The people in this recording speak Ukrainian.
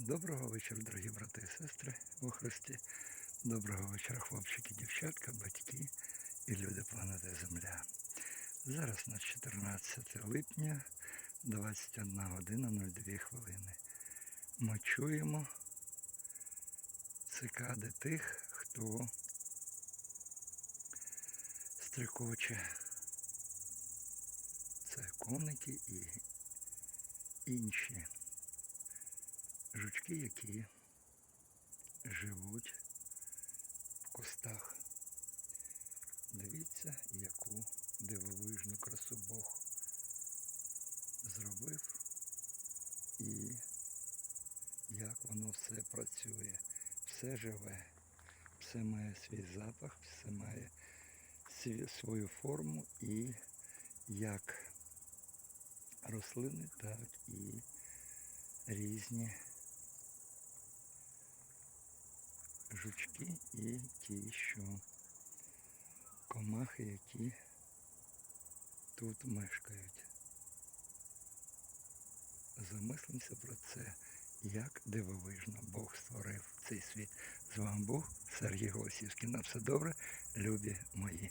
Доброго вечора, дорогі брати і сестри у Христі. Доброго вечора, хлопчики, дівчатка, батьки і люди планети Земля. Зараз у нас 14 липня, 21 година 02 хвилини. Ми чуємо цикади тих, хто стрикоче. Це коники і інші жучки, які живуть в кустах. Дивіться, яку дивовижну красу Бог зробив і як воно все працює. Все живе, все має свій запах, все має свою форму і як рослини, так і різні жучки і ті, що комахи, які тут мешкають. Замислимося про це, як дивовижно Бог створив цей світ. З вами був Сергій Голосівський. На все добре, любі мої.